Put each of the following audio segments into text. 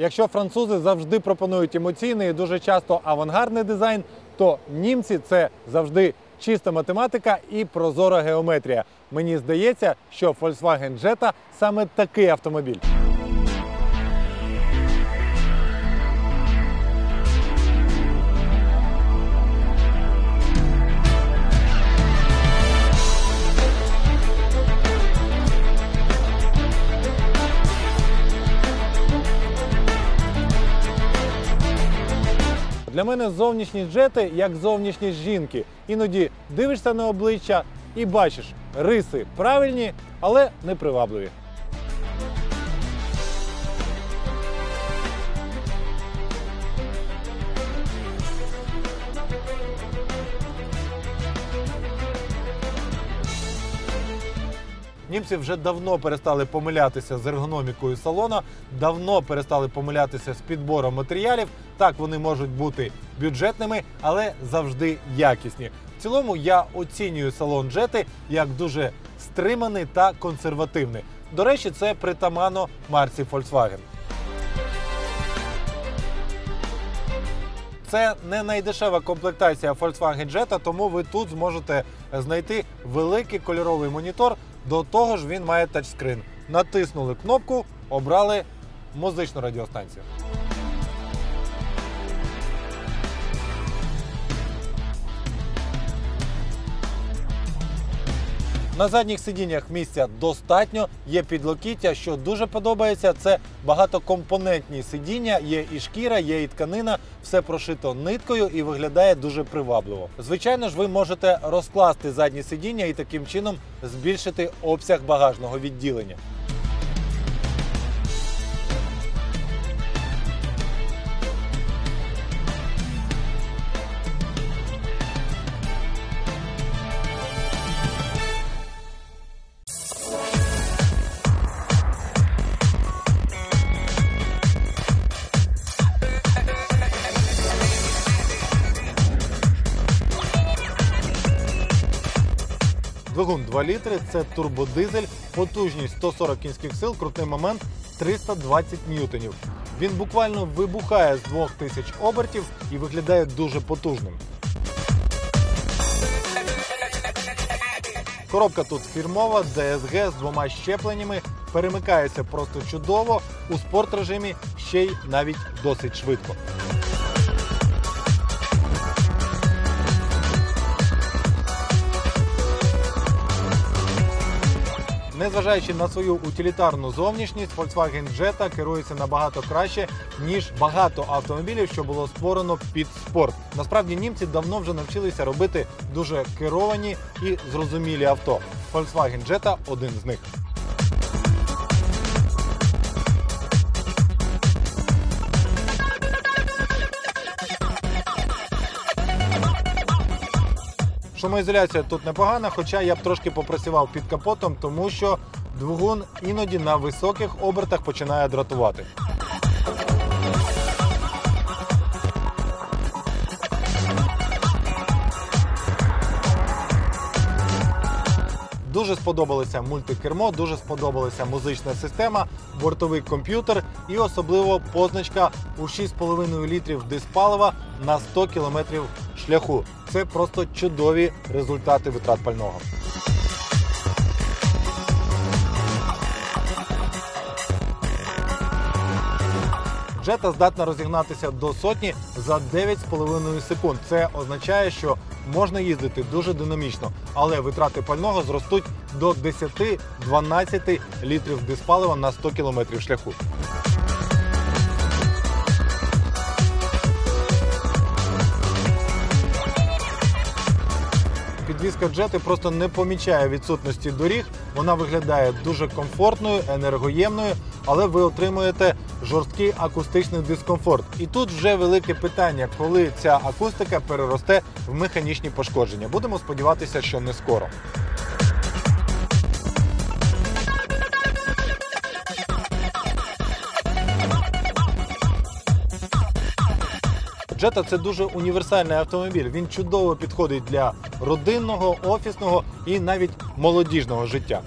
Якщо французи завжди пропонують емоційний і дуже часто авангардний дизайн, то німці це завжди чиста математика і прозора геометрія. Мені здається, що Volkswagen Jetta саме такий автомобіль. Для мене зовнішність джети як зовнішність жінки. Іноді дивишся на обличчя і бачиш риси правильні, але непривабливі. Німці вже давно перестали помилятися з ергономікою салона, давно перестали помилятися з підбором матеріалів. Так вони можуть бути бюджетними, але завжди якісні. В цілому я оцінюю салон джети як дуже стриманий та консервативний. До речі, це притаманно марці Volkswagen. Це не найдешева комплектація Volkswagen Jetta, тому ви тут зможете знайти великий кольоровий монітор. До того ж, він має тачскрин. Натиснули кнопку, обрали музичну радіостанцію. На задніх сидіннях місця достатньо, є підлокіття, що дуже подобається. Це багатокомпонентні сидіння, є і шкіра, є і тканина, все прошито ниткою і виглядає дуже привабливо. Звичайно ж, ви можете розкласти задні сидіння і таким чином збільшити обсяг багажного відділення. Двигун 2 літри, це турбодизель, потужність 140 кінських сил, крутний момент 320 ньютонів. Він буквально вибухає з 2000 обертів і виглядає дуже потужним. Коробка тут фірмова, DSG з двома щепленнями, перемикається просто чудово. У спорт режимі ще й навіть досить швидко. Незважаючи на свою утилітарну зовнішність, Volkswagen Jetta керується набагато краще, ніж багато автомобілів, що було створено під спорт. Насправді німці давно вже навчилися робити дуже керовані і зрозумілі авто. Volkswagen Jetta – один з них. Шумоізоляція тут непогана, хоча я б трошки попрацював під капотом, тому що двигун іноді на високих обертах починає дратувати. Дуже сподобалося мультикермо, дуже сподобалася музична система, бортовий комп'ютер і особливо позначка у 6,5 літрів диспалива на 100 кілометрів шляху. Це просто чудові результати витрат пального. Джета здатна розігнатися до сотні за 9,5 секунд. Це означає, що можна їздити дуже динамічно, але витрати пального зростуть до 10-12 літрів диспалива на 100 кілометрів шляху. Підвізка джети просто не помічає відсутності доріг. Вона виглядає дуже комфортною, енергоємною, але ви отримуєте жорсткий акустичний дискомфорт. І тут вже велике питання, коли ця акустика переросте в механічні пошкодження. Будемо сподіватися, що не скоро. Jetta – це дуже універсальний автомобіль. Він чудово підходить для родинного, офісного і навіть молодіжного життя.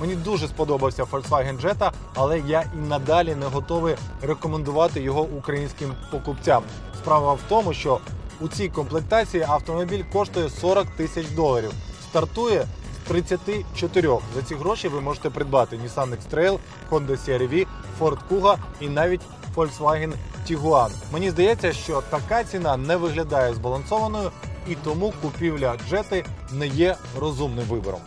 Мені дуже сподобався Volkswagen Jetta, але я і надалі не готовий рекомендувати його українським покупцям. Справа в тому, що у цій комплектації автомобіль коштує 40 тисяч доларів. Стартує з 34. За ці гроші ви можете придбати Nissan X-Trail, Honda CR-V, Ford Kuga і навіть Volkswagen Tiguan. Мені здається, що така ціна не виглядає збалансованою, і тому купівля джети не є розумним вибором.